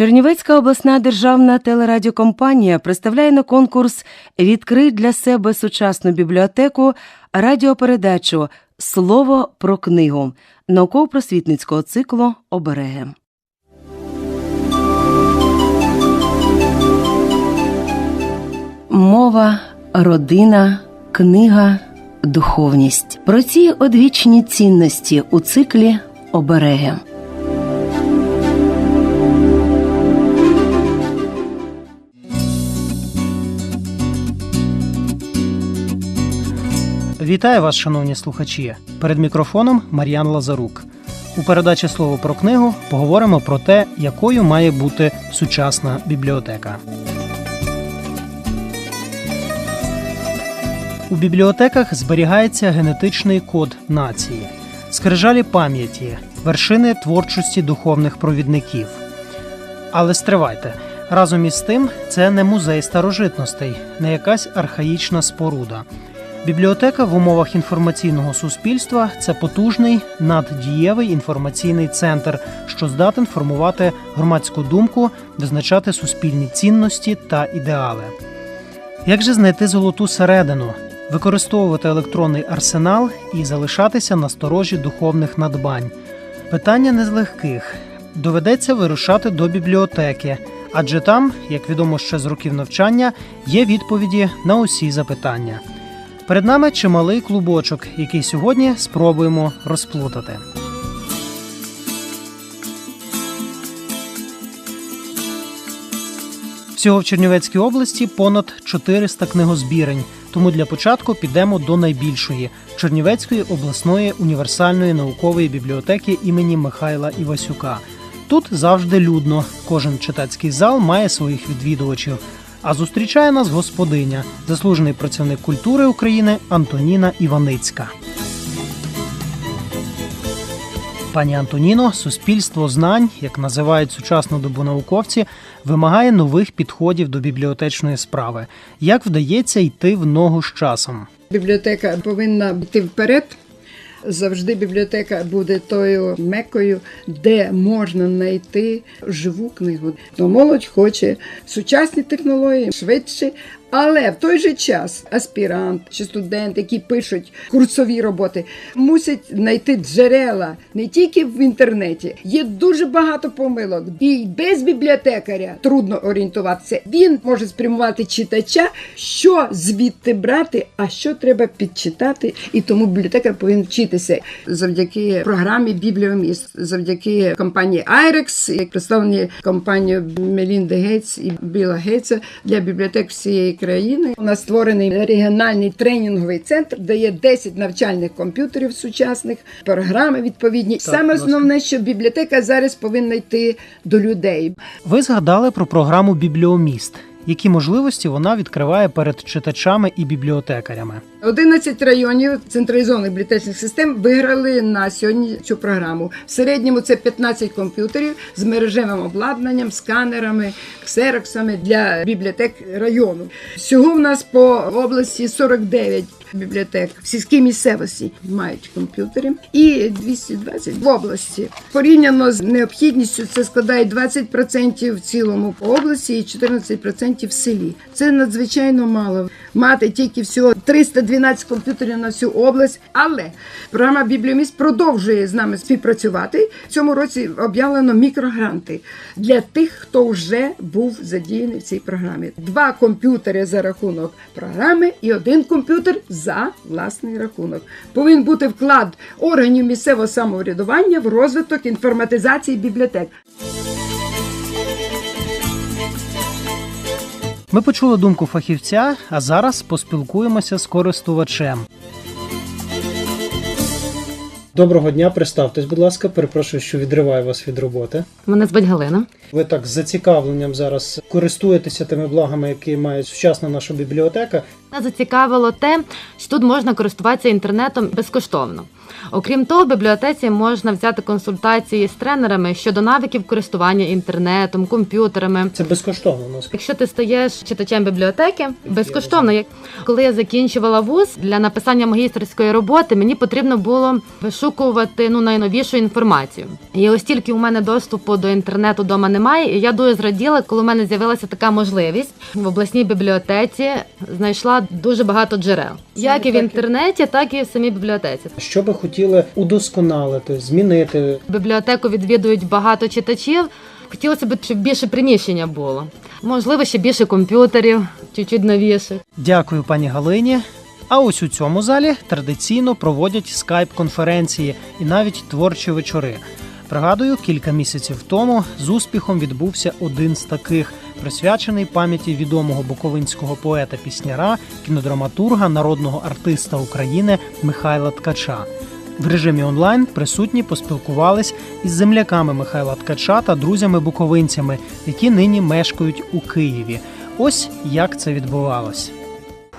Чернівецька обласна державна телерадіокомпанія представляє на конкурс Відкрий для себе сучасну бібліотеку радіопередачу Слово про книгу науково-просвітницького циклу Обереги. Мова, родина, книга, духовність. Про ці одвічні цінності у циклі Обереги. Вітаю вас, шановні слухачі. Перед мікрофоном Мар'ян Лазарук. У передачі слово про книгу поговоримо про те, якою має бути сучасна бібліотека. У бібліотеках зберігається генетичний код нації, скрижалі пам'яті, вершини творчості духовних провідників. Але стривайте. Разом із тим, це не музей старожитностей, не якась архаїчна споруда. Бібліотека в умовах інформаційного суспільства це потужний наддієвий інформаційний центр, що здатен формувати громадську думку, визначати суспільні цінності та ідеали. Як же знайти золоту середину, використовувати електронний арсенал і залишатися на сторожі духовних надбань? Питання не з легких. Доведеться вирушати до бібліотеки, адже там, як відомо ще з років навчання, є відповіді на усі запитання. Перед нами чималий клубочок, який сьогодні спробуємо розплутати. Всього в Чернівецькій області понад 400 книгозбірень. Тому для початку підемо до найбільшої Чернівецької обласної універсальної наукової бібліотеки імені Михайла Івасюка. Тут завжди людно. Кожен читацький зал має своїх відвідувачів. А зустрічає нас господиня, заслужений працівник культури України Антоніна Іваницька. Пані Антоніно, суспільство знань, як називають сучасну добу науковці, вимагає нових підходів до бібліотечної справи. Як вдається йти в ногу з часом? Бібліотека повинна йти вперед. Завжди бібліотека буде тою мекою, де можна знайти живу книгу. То молодь хоче сучасні технології швидше, але в той же час аспірант чи студент, які пишуть курсові роботи, мусять знайти джерела не тільки в інтернеті. Є дуже багато помилок, і без бібліотекаря трудно орієнтуватися. Він може спрямувати читача, що звідти брати, а що треба підчитати. І тому бібліотекар повинен вчитися завдяки програмі Бібліоміст, завдяки компанії як представлені компанією Мелінди Гейтс і Біла Гейтса для бібліотек всієї країни. У нас створений регіональний тренінговий центр, де є 10 навчальних комп'ютерів сучасних, програми відповідні. Саме власне. основне, що бібліотека зараз повинна йти до людей. Ви згадали про програму Бібліоміст. Які можливості вона відкриває перед читачами і бібліотекарями? 11 районів централізованих бібліотечних систем виграли на сьогодні цю програму. В середньому це 15 комп'ютерів з мережевим обладнанням, сканерами, ксероксами для бібліотек району. Всього в нас по області 49 бібліотек в сільській місцевості мають комп'ютери і 220 в області. Порівняно з необхідністю це складає 20% в цілому по області і 14% в селі. Це надзвичайно мало. Мати тільки всього 312 комп'ютерів на всю область, але програма Бібліоміст продовжує з нами співпрацювати. В цьому році об'явлено мікрогранти для тих, хто вже був задіяний в цій програмі. Два комп'ютери за рахунок програми і один комп'ютер за власний рахунок. Повинен бути вклад органів місцевого самоврядування в розвиток інформатизації бібліотек. Ми почули думку фахівця, а зараз поспілкуємося з користувачем. Доброго дня, представтесь, будь ласка. Перепрошую, що відриваю вас від роботи. Мене звуть Галина. Ви так з зацікавленням зараз користуєтеся тими благами, які має сучасна наша бібліотека. Мене зацікавило те, що тут можна користуватися інтернетом безкоштовно. Окрім того, в бібліотеці можна взяти консультації з тренерами щодо навиків користування інтернетом, комп'ютерами. Це безкоштовно у нас. Якщо ти стаєш читачем бібліотеки, безкоштовно. Як- Коли я закінчувала вуз для написання магістерської роботи, мені потрібно було вишукувати ну найновішу інформацію. І ось тільки у мене доступу до інтернету вдома немає. І я дуже зраділа, коли у мене з'явилася така можливість в обласній бібліотеці. Знайшла дуже багато джерел, як і в інтернеті, так і в самій бібліотеці. Що би хотіли удосконалити, змінити? Бібліотеку відвідують багато читачів. Хотілося б, щоб більше приміщення було. Можливо, ще більше комп'ютерів, чуть-чуть новіших. Дякую, пані Галині. А ось у цьому залі традиційно проводять скайп-конференції і навіть творчі вечори. Пригадую, кілька місяців тому з успіхом відбувся один з таких, присвячений пам'яті відомого буковинського поета-пісняра, кінодраматурга, народного артиста України Михайла Ткача. В режимі онлайн присутні поспілкувались із земляками Михайла Ткача та друзями-буковинцями, які нині мешкають у Києві. Ось як це відбувалось.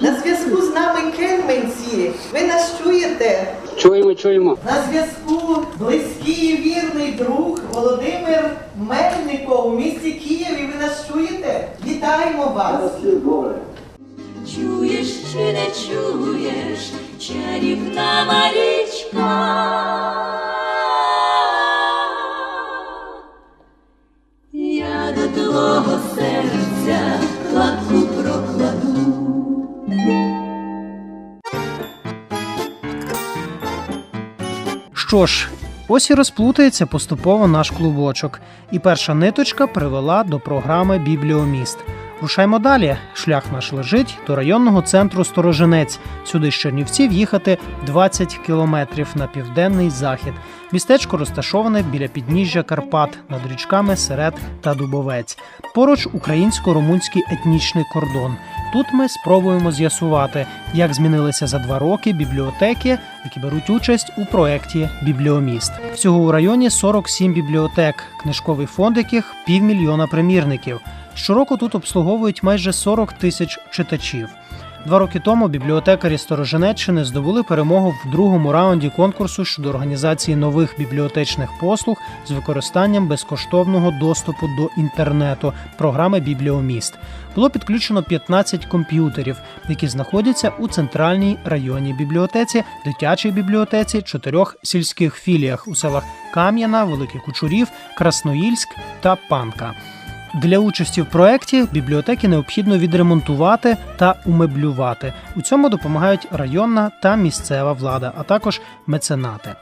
На зв'язку з нами кельменці. Ви нас чуєте? Чуємо, чуємо. На зв'язку близький і вірний друг Володимир Мельников у місті Києві. Ви нас чуєте? Вітаємо вас! Чуєш чи не чуєш, чарівна Марічка? Я до твого серця Що ж, ось і розплутається поступово наш клубочок, і перша ниточка привела до програми Бібліоміст. Рушаймо далі. Шлях наш лежить до районного центру Сторожинець. Сюди з Чернівців їхати 20 кілометрів на південний захід. Містечко розташоване біля підніжжя Карпат над річками Серед та Дубовець. Поруч українсько-румунський етнічний кордон. Тут ми спробуємо з'ясувати, як змінилися за два роки бібліотеки, які беруть участь у проєкті Бібліоміст. Всього у районі 47 бібліотек, книжковий фонд яких півмільйона примірників. Щороку тут обслуговують майже 40 тисяч читачів. Два роки тому бібліотекарі Сторожинеччини здобули перемогу в другому раунді конкурсу щодо організації нових бібліотечних послуг з використанням безкоштовного доступу до інтернету програми Бібліоміст. Було підключено 15 комп'ютерів, які знаходяться у центральній районній бібліотеці, дитячій бібліотеці, чотирьох сільських філіях у селах Кам'яна, Великий Кучурів, Красноїльськ та Панка. Для участі в проєкті бібліотеки необхідно відремонтувати та умеблювати. У цьому допомагають районна та місцева влада, а також меценати.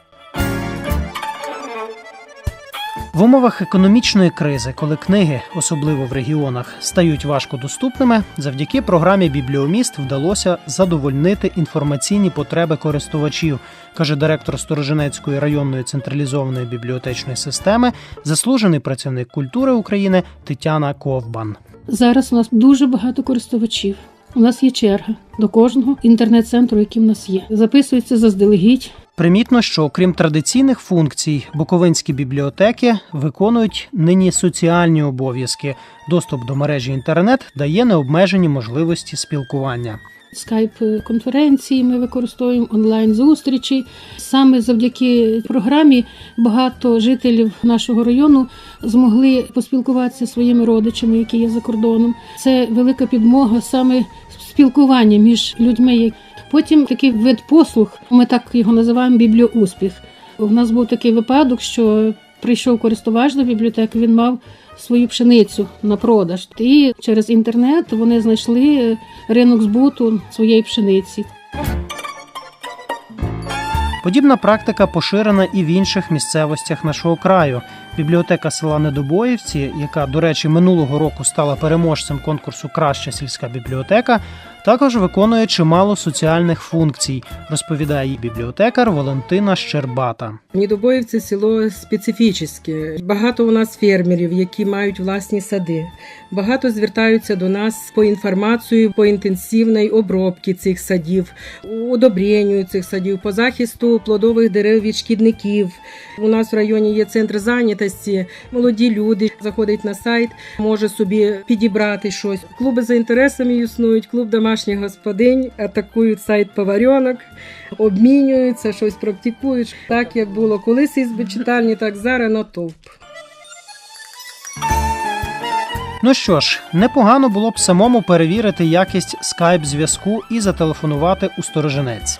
В умовах економічної кризи, коли книги, особливо в регіонах, стають важкодоступними, завдяки програмі Бібліоміст вдалося задовольнити інформаційні потреби користувачів, каже директор Сторожинецької районної централізованої бібліотечної системи, заслужений працівник культури України Тетяна Ковбан. Зараз у нас дуже багато користувачів. У нас є черга до кожного інтернет-центру, який в нас є. Записується заздалегідь. Примітно, що окрім традиційних функцій, буковинські бібліотеки виконують нині соціальні обов'язки. Доступ до мережі інтернет дає необмежені можливості спілкування. Скайп-конференції ми використовуємо онлайн-зустрічі. Саме завдяки програмі багато жителів нашого району змогли поспілкуватися зі своїми родичами, які є за кордоном. Це велика підмога саме спілкування між людьми. Потім такий вид послуг, ми так його називаємо бібліоуспіх. У нас був такий випадок, що прийшов користувач до бібліотеки, він мав свою пшеницю на продаж. І через інтернет вони знайшли ринок збуту своєї пшениці. Подібна практика поширена і в інших місцевостях нашого краю. Бібліотека села Недобоївці, яка, до речі, минулого року стала переможцем конкурсу Краща сільська бібліотека, також виконує чимало соціальних функцій, розповідає її бібліотекар Валентина Щербата. Нідобоївці село специфічне. Багато у нас фермерів, які мають власні сади. Багато звертаються до нас по інформацію по інтенсивній обробці цих садів, удобренню цих садів, по захисту плодових дерев від шкідників. У нас в районі є центр зайнятості. Молоді люди заходять на сайт, може собі підібрати щось. Клуби за інтересами існують, клуб домашніх господинь атакують сайт поваренок, обмінюються, щось практикують. Так як було колись із читальні, так зараз натовп. Ну що ж, непогано було б самому перевірити якість скайп зв'язку і зателефонувати у сторожинець.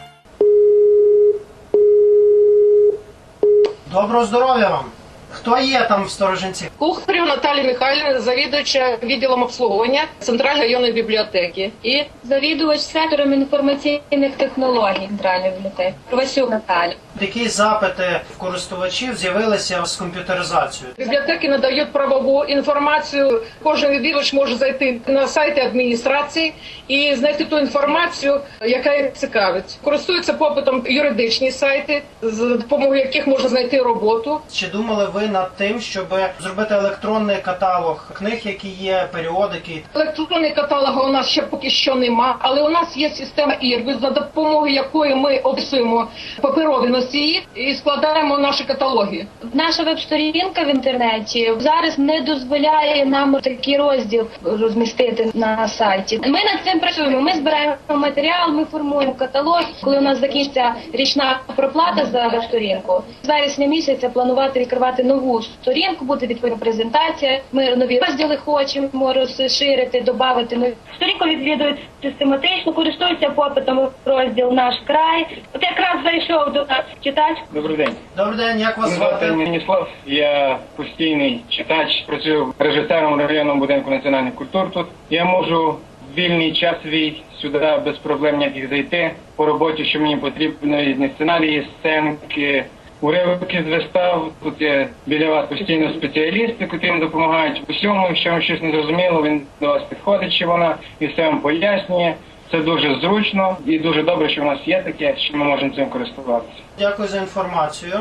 Доброго здоров'я вам! Хто є там в сторожинці? Кухарів Наталія Михайлівна, завідувача відділом обслуговування Центральної районної бібліотеки. І завідувач сектором інформаційних технологій Центральної бібліотеки. Васюк Наталя. Які запити в користувачів з'явилися з комп'ютеризацією? бібліотеки надають правову інформацію. Кожен відвідувач може зайти на сайти адміністрації і знайти ту інформацію, яка їх цікавить. Користуються попитом юридичні сайти, за допомогою яких можна знайти роботу. Чи думали ви над тим, щоб зробити електронний каталог книг, які є, періодики? Електронний каталог у нас ще поки що нема, але у нас є система ІРБІ, за допомогою якої ми описуємо паперові носії і складаємо наші каталоги. Наша веб-сторінка в інтернеті зараз не дозволяє нам такий розділ розмістити на сайті. Ми над цим працюємо. Ми збираємо матеріал, ми формуємо каталог. Коли у нас закінчиться річна проплата за веб-сторінку, з вересня місяця планувати відкривати нову сторінку, буде відповідна презентація. Ми нові розділи хочемо розширити, додати нові. Сторінку відвідують систематично, користуються попитом розділ наш край. От якраз зайшов до нас читач. Добрий день. Добрий день, як вас звати звати? Мініслав. Я постійний читач, працюю режисером районного будинку національних культур. Тут я можу в вільний час свій сюди без проблем ніяких зайти по роботі, що мені потрібно різні сценарії, сценки. Уривки з вистав, тут є біля вас постійно спеціалісти, які вам допомагають в усьому. Якщо вам щось не зрозуміло, він до вас підходить, чи вона і все вам пояснює. Це дуже зручно і дуже добре, що в нас є таке, що ми можемо цим користуватися. Дякую за інформацію.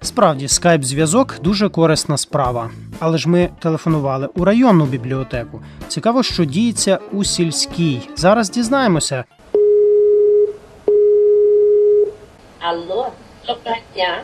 Справді, скайп-зв'язок дуже корисна справа. Але ж ми телефонували у районну бібліотеку. Цікаво, що діється у сільській. Зараз дізнаємося. Алло, доброго дня.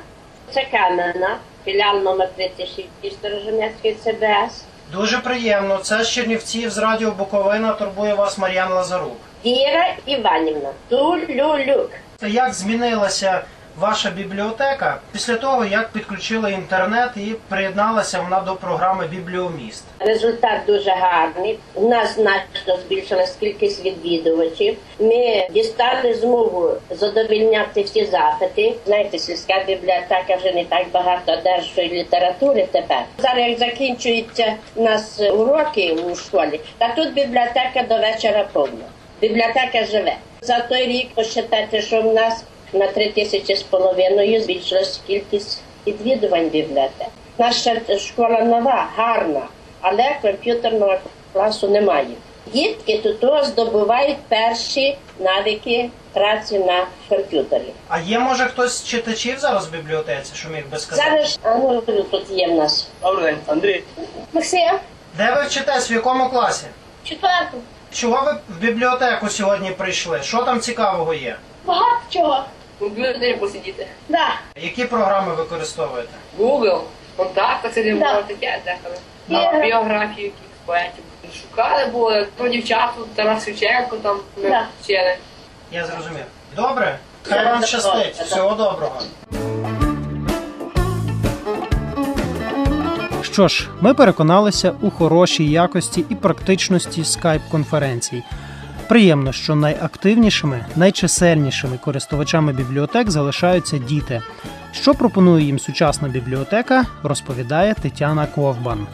Це Кам'яна, філіал номер 36 Сторожинецької ЦБС. Дуже приємно. Це з Чернівців з Радіо Буковина турбує вас Мар'ян Лазарук. Віра Іванівна, Тулюлюк. Як змінилася ваша бібліотека після того, як підключили інтернет і приєдналася вона до програми Бібліоміст? Результат дуже гарний. У нас значно збільшилась кількість відвідувачів. Ми дістали змогу задовільняти всі запити. Знаєте, сільська бібліотека вже не так багато одержує літератури тепер. Зараз як закінчуються у нас уроки у школі, та тут бібліотека до вечора повна. Бібліотека живе. За той рік посчитайте, що в нас на три тисячі з половиною збільшилась кількість відвідувань бібліотек. Наша школа нова, гарна, але комп'ютерного класу немає. Дітки тут здобувають перші навики праці на комп'ютері. А є може хтось з читачів зараз в бібліотеці, що міг би сказати? Зараз а ну, тут є в нас. Добрий день, Андрій. Максим, Де ви вчитесь, в якому класі? четверту. Чого ви в бібліотеку сьогодні прийшли? Що там цікавого є? Багато чого. У бібліотеці посидіти. Да. Які програми використовуєте? Google, контакти, це Да. було таке деколи. Біографії якихось поетів. Шукали було про дівчату, Тарас Шевченко там ми Да. вчили. Я зрозумів. Добре? Хай вам щастить. Всього доброго. Що ж, ми переконалися у хорошій якості і практичності скайп-конференцій. Приємно, що найактивнішими, найчисельнішими користувачами бібліотек залишаються діти. Що пропонує їм сучасна бібліотека, розповідає Тетяна Ковбан.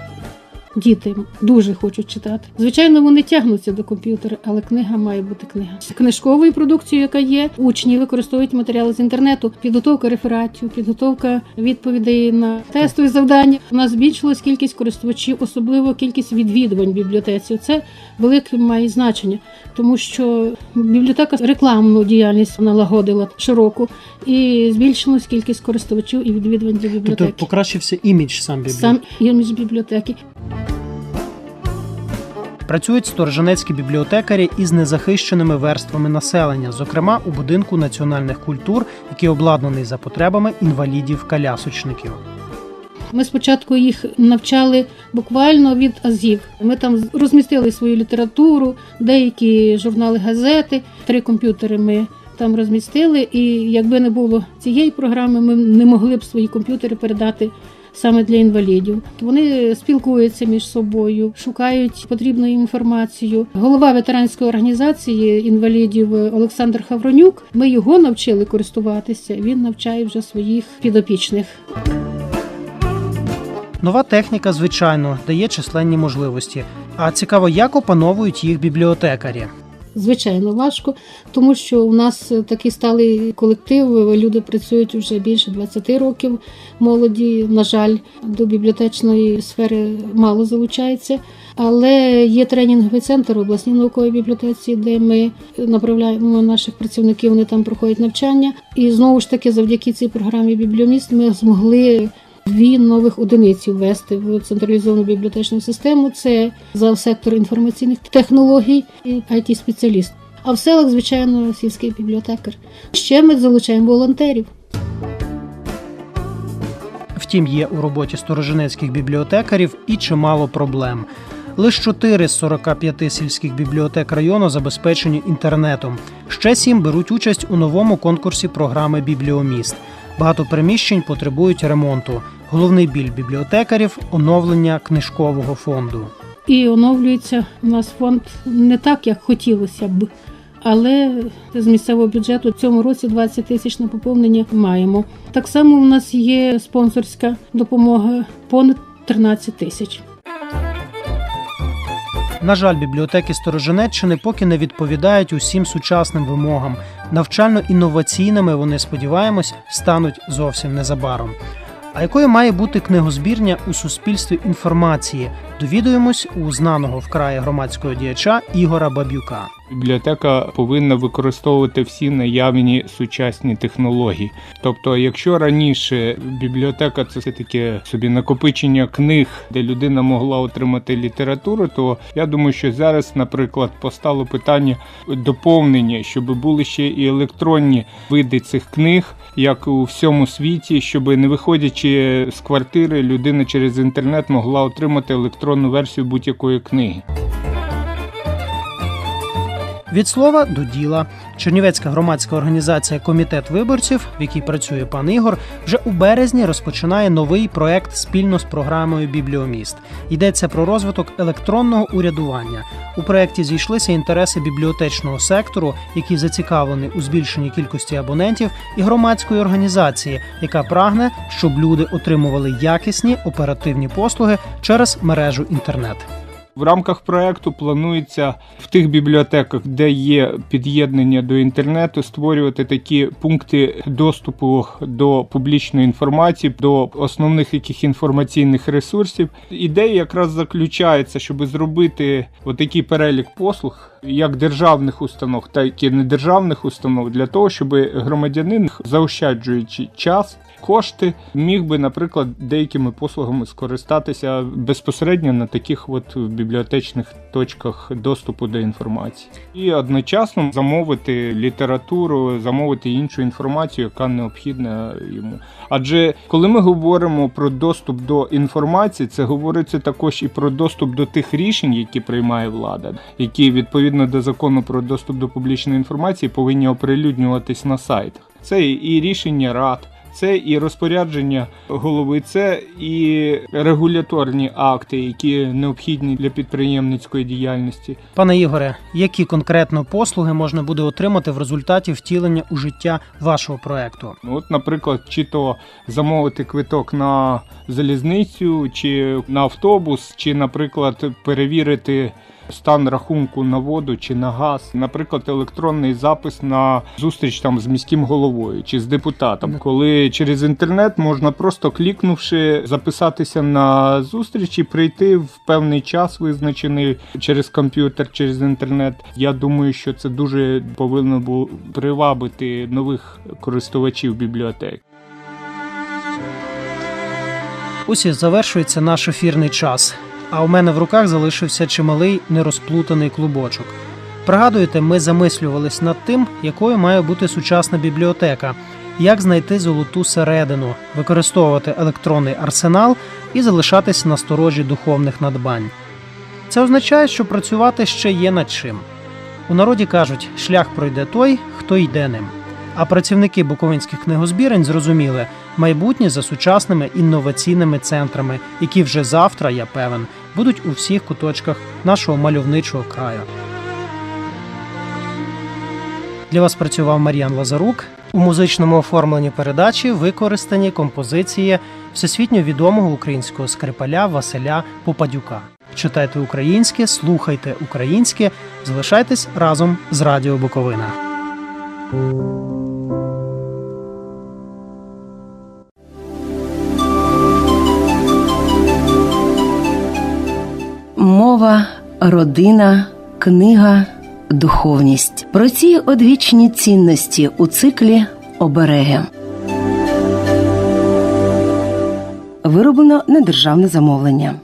Діти дуже хочуть читати. Звичайно, вони тягнуться до комп'ютера, але книга має бути книга. Книжковою продукцією, яка є, учні використовують матеріали з інтернету, підготовка рефератів, підготовка відповідей на тестові завдання. У нас збільшилась кількість користувачів, особливо кількість відвідувань в бібліотеці. Це велике має значення, тому що бібліотека рекламну діяльність налагодила широку і збільшилась кількість користувачів і відвідувань до бібліотеки. Тобто покращився імідж сам бібліотеки. Сам імідж бібліотеки. Працюють сторожинецькі бібліотекарі із незахищеними верствами населення, зокрема у будинку національних культур, який обладнаний за потребами інвалідів-колясочників. Ми спочатку їх навчали буквально від азів. Ми там розмістили свою літературу, деякі журнали, газети, три комп'ютери ми там розмістили. І якби не було цієї програми, ми не могли б свої комп'ютери передати. Саме для інвалідів вони спілкуються між собою, шукають потрібну інформацію. Голова ветеранської організації інвалідів Олександр Хавронюк. Ми його навчили користуватися. Він навчає вже своїх підопічних. Нова техніка, звичайно, дає численні можливості. А цікаво, як опановують їх бібліотекарі. Звичайно, важко, тому що у нас такий сталий колектив. Люди працюють вже більше 20 років. Молоді, на жаль, до бібліотечної сфери мало залучається. Але є тренінговий центр обласній науковій бібліотеці, де ми направляємо наших працівників. Вони там проходять навчання. І знову ж таки, завдяки цій програмі Бібліоміст ми змогли. Дві нових одиниці ввести в централізовану бібліотечну систему. Це за сектор інформаційних технологій і it спеціаліст А в селах, звичайно, сільський бібліотекар. Ще ми залучаємо волонтерів. Втім, є у роботі сторожинецьких бібліотекарів і чимало проблем. Лише 4 з 45 сільських бібліотек району забезпечені інтернетом. Ще сім беруть участь у новому конкурсі програми Бібліоміст. Багато приміщень потребують ремонту. Головний біль бібліотекарів оновлення книжкового фонду. І оновлюється у нас фонд не так, як хотілося б. Але з місцевого бюджету в цьому році 20 тисяч на поповнення маємо. Так само у нас є спонсорська допомога понад 13 тисяч. На жаль, бібліотеки Стороженеччини поки не відповідають усім сучасним вимогам. Навчально-інноваційними вони, сподіваємось, стануть зовсім незабаром. А якою має бути книгозбірня у суспільстві інформації? Довідуємось у знаного вкраї громадського діяча Ігора Бабюка. Бібліотека повинна використовувати всі наявні сучасні технології. Тобто, якщо раніше бібліотека це все таке собі накопичення книг, де людина могла отримати літературу, то я думаю, що зараз, наприклад, постало питання доповнення, щоб були ще і електронні види цих книг, як у всьому світі, щоб не виходячи з квартири, людина через інтернет могла отримати електронну версію будь-якої книги. Від слова до діла. Чернівецька громадська організація Комітет виборців, в якій працює пан Ігор, вже у березні розпочинає новий проект спільно з програмою Бібліоміст. Йдеться про розвиток електронного урядування. У проєкті зійшлися інтереси бібліотечного сектору, який зацікавлений у збільшенні кількості абонентів, і громадської організації, яка прагне, щоб люди отримували якісні оперативні послуги через мережу інтернет. В рамках проекту планується в тих бібліотеках, де є під'єднання до інтернету, створювати такі пункти доступу до публічної інформації, до основних яких інформаційних ресурсів. Ідея якраз заключається, щоб зробити отакий перелік послуг. Як державних установ, так і недержавних установ для того, щоб громадянин, заощаджуючи час, кошти, міг би, наприклад, деякими послугами скористатися безпосередньо на таких от бібліотечних точках доступу до інформації, і одночасно замовити літературу, замовити іншу інформацію, яка необхідна йому. Адже коли ми говоримо про доступ до інформації, це говориться також і про доступ до тих рішень, які приймає влада, які відповідно до закону про доступ до публічної інформації повинні оприлюднюватись на сайтах. Це і рішення рад. Це і розпорядження голови, це і регуляторні акти, які необхідні для підприємницької діяльності. Пане Ігоре, які конкретно послуги можна буде отримати в результаті втілення у життя вашого проекту? От, наприклад, чи то замовити квиток на залізницю, чи на автобус, чи, наприклад, перевірити. Стан рахунку на воду чи на газ, наприклад, електронний запис на зустріч там з міським головою чи з депутатом, коли через інтернет можна просто клікнувши записатися на зустріч і прийти в певний час, визначений через комп'ютер, через інтернет. Я думаю, що це дуже повинно було привабити нових користувачів бібліотек. Ось і завершується наш ефірний час. А у мене в руках залишився чималий нерозплутаний клубочок. Пригадуєте, ми замислювались над тим, якою має бути сучасна бібліотека. як знайти золоту середину, використовувати електронний арсенал і залишатись на сторожі духовних надбань. Це означає, що працювати ще є над чим. У народі кажуть, шлях пройде той, хто йде ним. А працівники буковинських книгозбірень зрозуміли майбутнє за сучасними інноваційними центрами, які вже завтра, я певен, будуть у всіх куточках нашого мальовничого краю. Для вас працював Мар'ян Лазарук. У музичному оформленні передачі використані композиції всесвітньо відомого українського скрипаля Василя Попадюка. Читайте українське, слухайте українське, залишайтесь разом з Радіо Буковина. Мова, родина, книга, духовність. Про ці одвічні цінності у циклі обереги. Вироблено на державне замовлення.